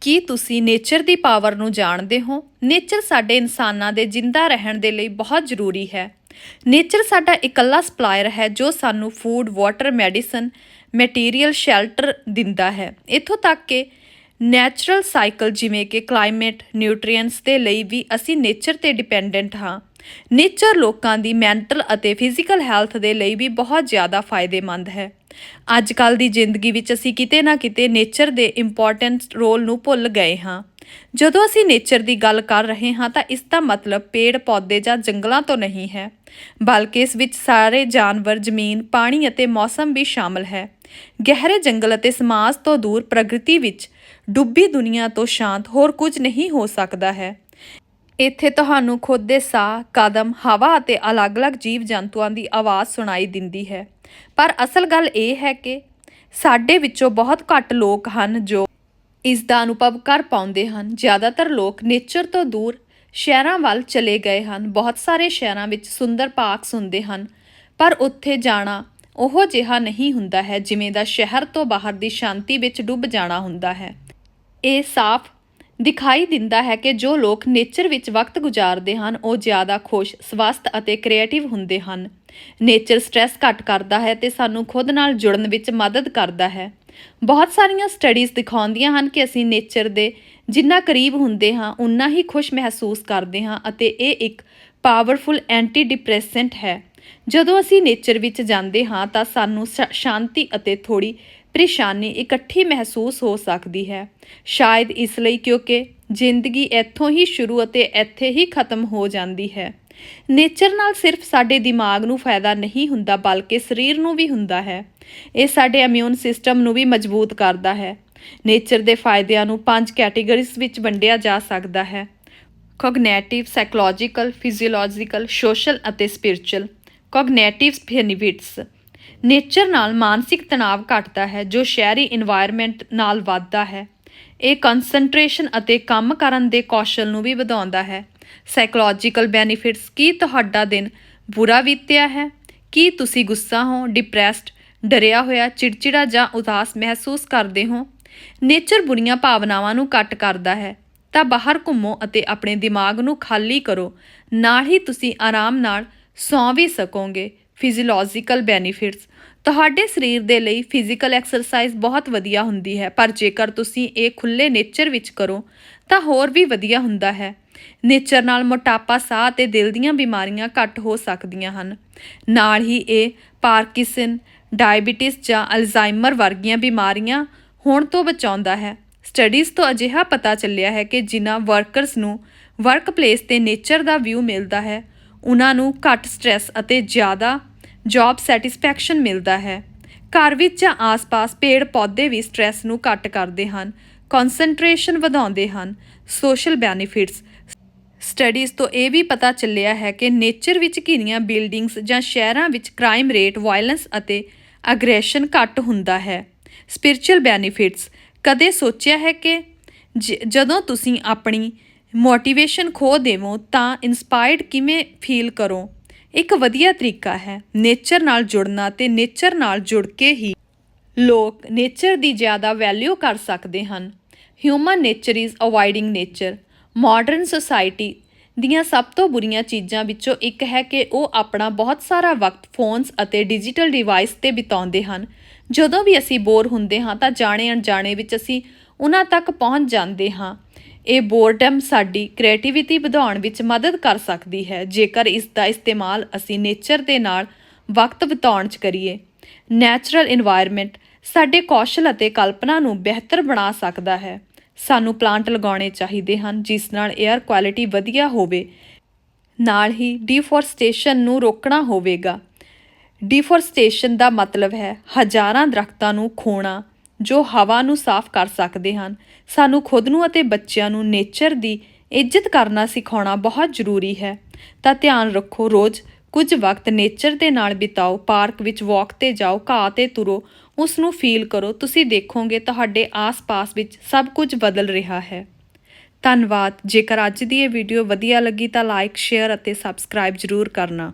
ਕੀ ਤੁਸੀਂ ਨੇਚਰ ਦੀ ਪਾਵਰ ਨੂੰ ਜਾਣਦੇ ਹੋ? ਨੇਚਰ ਸਾਡੇ ਇਨਸਾਨਾਂ ਦੇ ਜਿੰਦਾ ਰਹਿਣ ਦੇ ਲਈ ਬਹੁਤ ਜ਼ਰੂਰੀ ਹੈ। ਨੇਚਰ ਸਾਡਾ ਇਕੱਲਾ ਸਪਲਾਇਰ ਹੈ ਜੋ ਸਾਨੂੰ food water medicine material shelter ਦਿੰਦਾ ਹੈ। ਇਥੋਂ ਤੱਕ ਕਿ ਨੈਚੁਰਲ ਸਾਈਕਲ ਜਿਵੇਂ ਕਿ ਕਲਾਈਮੇਟ ਨਿਊਟ੍ਰੀਐਂਟਸ ਦੇ ਲਈ ਵੀ ਅਸੀਂ ਨੇਚਰ ਤੇ ਡਿਪੈਂਡੈਂਟ ਹਾਂ। ਨੇਚਰ ਲੋਕਾਂ ਦੀ ਮੈਂਟਲ ਅਤੇ ਫਿਜ਼ੀਕਲ ਹੈਲਥ ਦੇ ਲਈ ਵੀ ਬਹੁਤ ਜ਼ਿਆਦਾ ਫਾਇਦੇਮੰਦ ਹੈ। ਅੱਜ ਕੱਲ ਦੀ ਜ਼ਿੰਦਗੀ ਵਿੱਚ ਅਸੀਂ ਕਿਤੇ ਨਾ ਕਿਤੇ ਨੇਚਰ ਦੇ ਇੰਪੋਰਟੈਂਟ ਰੋਲ ਨੂੰ ਭੁੱਲ ਗਏ ਹਾਂ। ਜਦੋਂ ਅਸੀਂ ਨੇਚਰ ਦੀ ਗੱਲ ਕਰ ਰਹੇ ਹਾਂ ਤਾਂ ਇਸ ਦਾ ਮਤਲਬ ਪੇੜ, ਪੌਦੇ ਜਾਂ ਜੰਗਲਾਂ ਤੋਂ ਨਹੀਂ ਹੈ, ਬਲਕਿ ਇਸ ਵਿੱਚ ਸਾਰੇ ਜਾਨਵਰ, ਜ਼ਮੀਨ, ਪਾਣੀ ਅਤੇ ਮੌਸਮ ਵੀ ਸ਼ਾਮਲ ਹੈ। ਗਹਿਰੇ ਜੰਗਲ ਅਤੇ ਸਮਾਜ ਤੋਂ ਦੂਰ ਪ੍ਰਗਤੀ ਵਿੱਚ ਡੁੱਬੀ ਦੁਨੀਆ ਤੋਂ ਸ਼ਾਂਤ ਹੋਰ ਕੁਝ ਨਹੀਂ ਹੋ ਸਕਦਾ ਹੈ। ਇੱਥੇ ਤੁਹਾਨੂੰ ਖੁਦ ਦੇ ਸਾਹ, ਕਦਮ, ਹਵਾ ਅਤੇ ਅਲੱਗ-ਅਲੱਗ ਜੀਵ ਜੰਤੂਆਂ ਦੀ ਆਵਾਜ਼ ਸੁਣਾਈ ਦਿੰਦੀ ਹੈ। ਪਰ ਅਸਲ ਗੱਲ ਇਹ ਹੈ ਕਿ ਸਾਡੇ ਵਿੱਚੋਂ ਬਹੁਤ ਘੱਟ ਲੋਕ ਹਨ ਜੋ ਇਸ ਦਾ ਅਨੁਭਵ ਕਰ ਪਾਉਂਦੇ ਹਨ। ਜ਼ਿਆਦਾਤਰ ਲੋਕ ਨੇਚਰ ਤੋਂ ਦੂਰ ਸ਼ਹਿਰਾਂ ਵੱਲ ਚਲੇ ਗਏ ਹਨ। ਬਹੁਤ ਸਾਰੇ ਸ਼ਹਿਰਾਂ ਵਿੱਚ ਸੁੰਦਰ ਪਾਰਕਸ ਹੁੰਦੇ ਹਨ, ਪਰ ਉੱਥੇ ਜਾਣਾ ਉਹ ਜਿਹਾ ਨਹੀਂ ਹੁੰਦਾ ਹੈ ਜਿਵੇਂ ਦਾ ਸ਼ਹਿਰ ਤੋਂ ਬਾਹਰ ਦੀ ਸ਼ਾਂਤੀ ਵਿੱਚ ਡੁੱਬ ਜਾਣਾ ਹੁੰਦਾ ਹੈ। ਇਹ ਸਾਫ਼ ਦਿਖਾਈ ਦਿੰਦਾ ਹੈ ਕਿ ਜੋ ਲੋਕ ਨੇਚਰ ਵਿੱਚ ਵਕਤ ਗੁਜ਼ਾਰਦੇ ਹਨ, ਉਹ ਜ਼ਿਆਦਾ ਖੁਸ਼, ਸਵਸਥ ਅਤੇ ਕ੍ਰੀਏਟਿਵ ਹੁੰਦੇ ਹਨ। ਨੇਚਰ ਸਟ੍ਰੈਸ ਘੱਟ ਕਰਦਾ ਹੈ ਤੇ ਸਾਨੂੰ ਖੁਦ ਨਾਲ ਜੁੜਨ ਵਿੱਚ ਮਦਦ ਕਰਦਾ ਹੈ। ਬਹੁਤ ਸਾਰੀਆਂ ਸਟੱਡੀਜ਼ ਦਿਖਾਉਂਦੀਆਂ ਹਨ ਕਿ ਅਸੀਂ ਨੇਚਰ ਦੇ ਜਿੰਨਾ ਕਰੀਬ ਹੁੰਦੇ ਹਾਂ ਉਨਾ ਹੀ ਖੁਸ਼ ਮਹਿਸੂਸ ਕਰਦੇ ਹਾਂ ਅਤੇ ਇਹ ਇੱਕ ਪਾਵਰਫੁਲ ਐਂਟੀ ਡਿਪਰੈਸੈਂਟ ਹੈ। ਜਦੋਂ ਅਸੀਂ ਨੇਚਰ ਵਿੱਚ ਜਾਂਦੇ ਹਾਂ, ਤਾਂ ਸਾਨੂੰ ਸ਼- ਸ਼ਾਂਤੀ ਅਤੇ ਥੋੜੀ ਪਰੇਸ਼ਾਨੀ ਇਕੱਠੀ ਮਹਿਸੂਸ ਹੋ ਸਕਦੀ ਹੈ। ਸ਼ਾਇਦ ਇਸ ਲਈ ਕਿਉਂਕਿ ਜ਼ਿੰਦਗੀ ਇੱਥੋਂ ਹੀ ਸ਼ੁਰੂ ਅਤੇ ਇੱਥੇ ਹੀ ਖਤਮ ਹੋ ਜਾਂਦੀ ਹੈ। ਨੇਚਰ ਨਾਲ ਸਿਰਫ ਸਾਡੇ ਦਿਮਾਗ ਨੂੰ ਫਾਇਦਾ ਨਹੀਂ ਹੁੰਦਾ, ਬਲਕਿ ਸਰੀਰ ਨੂੰ ਵੀ ਹੁੰਦਾ ਹੈ। ਇਹ ਸਾਡੇ ਇਮਿਊਨ ਸਿਸਟਮ ਨੂੰ ਵੀ ਮਜ਼ਬੂਤ ਕਰਦਾ ਹੈ। ਨੇਚਰ ਦੇ ਫਾਇਦਿਆਂ ਨੂੰ ਪੰਜ ਕੈਟੇਗਰੀਜ਼ ਵਿੱਚ ਵੰਡਿਆ ਜਾ ਸਕਦਾ ਹੈ। ਕੋਗਨੈਟਿਵ ਸਾਈਕੋਲੋਜੀਕਲ ਫਿਜ਼ੀਓਲੋਜੀਕਲ ਸੋਸ਼ਲ ਅਤੇ ਸਪਿਰਚੁਅਲ ਕੋਗਨੈਟਿਵ ਬੈਨੀਫਿਟਸ ਨੇਚਰ ਨਾਲ ਮਾਨਸਿਕ ਤਣਾਅ ਘਟਦਾ ਹੈ, ਜੋ ਸ਼ਹਿਰੀ এনवायरमेंट ਨਾਲ ਵੱਧਦਾ ਹੈ। ਇਹ ਕਨਸੈਂਟਰੇਸ਼ਨ ਅਤੇ ਕੰਮ ਕਰਨ ਦੇ ਕੌਸ਼ਲ ਨੂੰ ਵੀ ਵਧਾਉਂਦਾ ਹੈ। ਸਾਈਕੋਲੋਜੀਕਲ ਬੈਨੀਫਿਟਸ ਕੀ ਤੁਹਾਡਾ ਦਿਨ ਬੁਰਾ ਬੀਤਿਆ ਹੈ? ਕੀ ਤੁਸੀਂ ਗੁੱਸਾ ਹੋ ਡਿਪਰੈਸਡ ਡਰਿਆ ਹੋਇਆ, ਚਿੜਚਿੜਾ ਜਾਂ ਉਦਾਸ ਮਹਿਸੂਸ ਕਰਦੇ ਹੋ? ਨੇਚਰ ਬੁਰੀਆਂ ਭਾਵਨਾਵਾਂ ਨੂੰ ਕੱਟ ਕਰਦਾ ਹੈ। ਤਾਂ ਬਾਹਰ ਘੁੰਮੋ ਅਤੇ ਆਪਣੇ ਦਿਮਾਗ ਨੂੰ ਖਾਲੀ ਕਰੋ। ਨਾਲ ਹੀ ਤੁਸੀਂ ਆਰਾਮ ਨਾਲ ਸੌਂ ਵੀ ਸਕੋਗੇ। ਫਿਜ਼ੀਓਲੋਜੀਕਲ ਬੈਨੀਫਿਟਸ ਤੁਹਾਡੇ ਸਰੀਰ ਦੇ ਲਈ ਫਿਜ਼ੀਕਲ ਐਕਸਰਸਾਈਜ਼ ਬਹੁਤ ਵਧੀਆ ਹੁੰਦੀ ਹੈ। ਪਰ ਜੇਕਰ ਤੁਸੀਂ ਇਹ ਖੁੱਲੇ ਨੇਚਰ ਵਿੱਚ ਕਰੋ, ਤਾਂ ਹੋਰ ਵੀ ਵਧੀਆ ਹੁੰਦਾ ਹੈ। ਨੇਚਰ ਨਾਲ ਮੋਟਾਪਾ ਸਾਹ ਅਤੇ ਦਿਲ ਦੀਆਂ ਬਿਮਾਰੀਆਂ ਘੱਟ ਹੋ ਸਕਦੀਆਂ ਹਨ। ਨਾਲ ਹੀ ਇਹ ਪਾਰਕਿਸਨ ਡਾਇਬੀਟਿਸ ਜਾਂ ਅਲਜ਼ਾਈਮਰ ਵਰਗੀਆਂ ਬਿਮਾਰੀਆਂ ਹੋਣ ਤੋਂ ਬਚਾਉਂਦਾ ਹੈ। ਸਟੱਡੀਜ਼ ਤੋਂ ਅਜਿਹਾ ਪਤਾ ਚੱਲਿਆ ਹੈ ਕਿ ਜਿਨ੍ਹਾਂ ਵਰਕਰਸ ਨੂੰ ਵਰਕਪਲੇਸ ਤੇ ਨੇਚਰ ਦਾ ਵਿਊ ਮਿਲਦਾ ਹੈ, ਉਹਨਾਂ ਨੂੰ ਘੱਟ ਸਟ੍ਰੈਸ ਅਤੇ ਜ਼ਿਆਦਾ ਜੌਬ ਸੈਟੀਸਫੈਕਸ਼ਨ ਮਿਲਦਾ ਹੈ। ਘਰ ਵਿੱਚ ਜਾਂ ਆਸ-ਪਾਸ ਪੇੜ ਪੌਦੇ ਵੀ ਸਟ੍ਰੈਸ ਨੂੰ ਘੱਟ ਕਰਦੇ ਹਨ ਕਨਸੈਂਟਰੇਸ਼ਨ ਵਧਾਉਂਦੇ ਹਨ ਸੋਸ਼ਲ ਬੈਨੀਫਿਟਸ ਸਟੱਡੀਜ਼ ਤੋਂ ਇਹ ਵੀ ਪਤਾ ਚੱਲਿਆ ਹੈ ਕਿ ਨੇਚਰ ਵਿੱਚ ਘਿਰੀਆਂ ਬਿਲਡਿੰਗਸ ਜਾਂ ਸ਼ਹਿਰਾਂ ਵਿੱਚ ਕ੍ਰਾਈਮ ਰੇਟ ਵਾਇਲੈਂਸ ਅਤੇ ਅਗਰੈਸ਼ਨ ਘੱਟ ਹੁੰਦਾ ਹੈ। ਸਪਿਰਚੁਅਲ ਬੈਨੀਫਿਟਸ ਕਦੇ ਸੋਚਿਆ ਹੈ ਕਿ ਜਦੋਂ ਤੁਸੀਂ ਆਪਣੀ ਮੋਟੀਵੇਸ਼ਨ ਖੋ ਦੇਵੋ ਤਾਂ ਇਨਸਪਾਇਰਡ ਕਿਵੇਂ ਫੀਲ ਕਰੋ? ਇੱਕ ਵਧੀਆ ਤਰੀਕਾ ਹੈ ਨੇਚਰ ਨਾਲ ਜੁੜਨਾ ਤੇ ਨੇਚਰ ਨਾਲ ਜੁੜ ਕੇ ਹੀ ਲੋਕ ਨੇਚਰ ਦੀ ਜ਼ਿਆਦਾ ਵੈਲਿਊ ਕਰ ਸਕਦੇ ਹਨ। Human nature is avoiding nature modern society ਦੀਆਂ ਸਭ ਤੋਂ ਬੁਰੀਆਂ ਚੀਜ਼ਾਂ ਵਿੱਚੋਂ ਇੱਕ ਹੈ ਕਿ ਉਹ ਆਪਣਾ ਬਹੁਤ ਸਾਰਾ ਵਕਤ ਫੋਨਸ ਅਤੇ ਡਿਜੀਟਲ ਡਿਵਾਈਸ ਤੇ ਬਿਤਾਉਂਦੇ ਹਨ। ਜਦੋਂ ਵੀ ਅਸੀਂ ਬੋਰ ਹੁੰਦੇ ਹਾਂ ਤਾਂ ਜਾਣੇ ਅਣਜਾਣੇ ਵਿੱਚ ਅਸੀਂ ਉਹਨਾਂ ਤੱਕ ਪਹੁੰਚ ਜਾਂਦੇ ਹਾਂ। ਇਹ ਬੋਰਡਮ ਸਾਡੀ ਕ੍ਰੀਏਟੀਵਿਟੀ ਵਧਾਉਣ ਵਿੱਚ ਮਦਦ ਕਰ ਸਕਦੀ ਹੈ। ਜੇਕਰ ਇਸ ਦਾ ਇਸਤੇਮਾਲ ਅਸੀਂ ਨੇਚਰ ਦੇ ਨਾਲ ਵਕਤ ਬਿਤਾਉਣ 'ਚ ਕਰੀਏ ਨੈਚੁਰਲ এনवायरमेंट ਸਾਡੇ ਕੌਸ਼ਲ ਅਤੇ ਕਲਪਨਾ ਨੂੰ ਬਿਹਤਰ ਬਣਾ ਸਕਦਾ ਹੈ। ਸਾਨੂੰ ਪਲਾਂਟ ਲਗਾਉਣੇ ਚਾਹੀਦੇ ਹਨ, ਜਿਸ ਨਾਲ 에ਅਰ ਕੁਆਲਿਟੀ ਵਧੀਆ ਹੋਵੇ। ਨਾਲ ਹੀ ਡੀਫੋਰਸਟੇਸ਼ਨ ਨੂੰ ਰੋਕਣਾ ਹੋਵੇਗਾ। ਡੀਫੋਰਸਟੇਸ਼ਨ ਦਾ ਮਤਲਬ ਹੈ ਹਜ਼ਾਰਾਂ ਦਰਖਤਾਂ ਨੂੰ ਖੋਣਾ ਜੋ ਹਵਾ ਨੂੰ ਸਾਫ਼ ਕਰ ਸਕਦੇ ਹਨ। ਸਾਨੂੰ ਖੁਦ ਨੂੰ ਅਤੇ ਬੱਚਿਆਂ ਨੂੰ ਨੇਚਰ ਦੀ ਇੱਜ਼ਤ ਕਰਨਾ ਸਿਖਾਉਣਾ ਬਹੁਤ ਜ਼ਰੂਰੀ ਹੈ। ਤਾਂ ਧਿਆਨ ਰੱਖੋ ਰੋਜ਼ ਕੁਝ ਵਕਤ ਨੇਚਰ ਦੇ ਨਾਲ ਬਿਤਾਓ, ਪਾਰਕ ਵਿੱਚ ਵਾਕ ਤੇ ਜਾਓ, ਘਾਹ ਤੇ ਤੁਰੋ ਉਸ ਨੂੰ ਫੀਲ ਕਰੋ। ਤੁਸੀਂ ਦੇਖੋਗੇ ਤੁਹਾਡੇ ਆਸ-ਪਾਸ ਵਿੱਚ ਸਭ ਕੁਝ ਬਦਲ ਰਿਹਾ ਹੈ। ਧੰਨਵਾਦ। ਜੇਕਰ ਅੱਜ ਦੀ ਇਹ ਵੀਡੀਓ ਵਧੀਆ ਲੱਗੀ ਤਾਂ ਲਾਈਕ ਸ਼ੇਅਰ ਅਤੇ ਸਬਸਕ੍ਰਾਈਬ ਜ਼ਰੂਰ ਕਰਨਾ।